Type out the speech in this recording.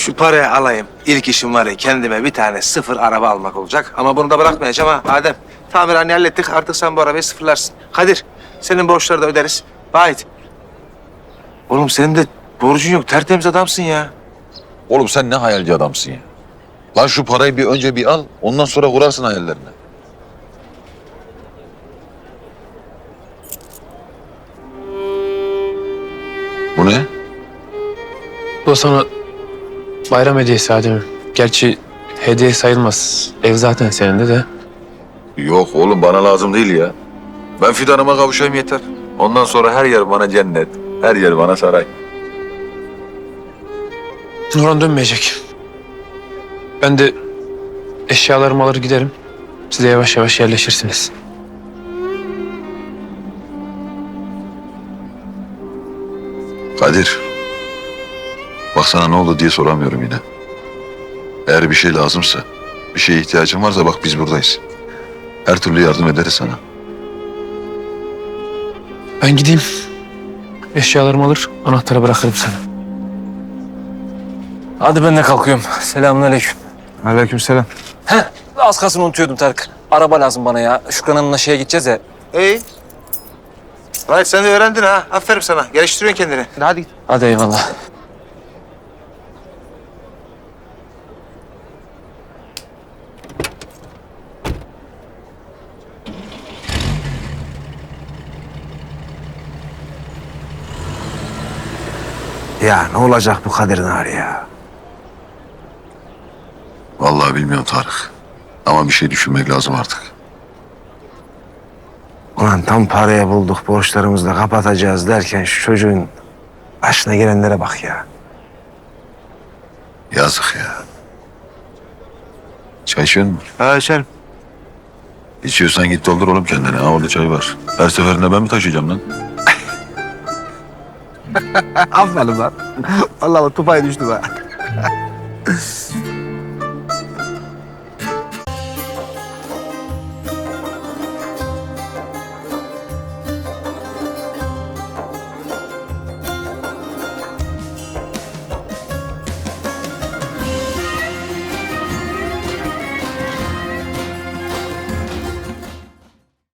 Şu parayı alayım. İlk işim var ya kendime bir tane sıfır araba almak olacak. Ama bunu da bırakmayacağım ha Adem. Tamirhane hallettik artık sen bu arabayı sıfırlarsın. Kadir senin borçları da öderiz. Vahit. Oğlum senin de borcun yok. Tertemiz adamsın ya. Oğlum sen ne hayalci adamsın ya. Lan şu parayı bir önce bir al, ondan sonra kurarsın hayallerini. Bu ne? Bu sana bayram hediyesi Adem'im. Gerçi hediye sayılmaz. Ev zaten senin de de. Yok oğlum bana lazım değil ya. Ben fidanıma kavuşayım yeter. Ondan sonra her yer bana cennet, her yer bana saray. Nurhan dönmeyecek. Ben de eşyalarımı alır giderim. Siz de yavaş yavaş yerleşirsiniz. Kadir. Bak sana ne oldu diye soramıyorum yine. Eğer bir şey lazımsa, bir şeye ihtiyacın varsa bak biz buradayız. Her türlü yardım ederiz sana. Ben gideyim. Eşyalarımı alır, anahtarı bırakırım sana. Hadi ben de kalkıyorum. Selamünaleyküm. Aleykümselam. Heh, az kalsın unutuyordum Tarık. Araba lazım bana ya. Şükran Hanım'la şeye gideceğiz ya. İyi. Vahit sen de öğrendin ha. Aferin sana. Geliştiriyorsun kendini. Hadi git. Hadi eyvallah. Ya ne olacak bu Kadir'in hali ya? Vallahi bilmiyorum Tarık. Ama bir şey düşünmek lazım artık. Ulan tam paraya bulduk, borçlarımızı da kapatacağız derken şu çocuğun başına gelenlere bak ya. Yazık ya. Çay içiyor musun? Ha içerim. İçiyorsan git doldur oğlum kendine. Ha orada çay var. Her seferinde ben mi taşıyacağım lan? Aferin lan. Vallahi tupaya düştü be.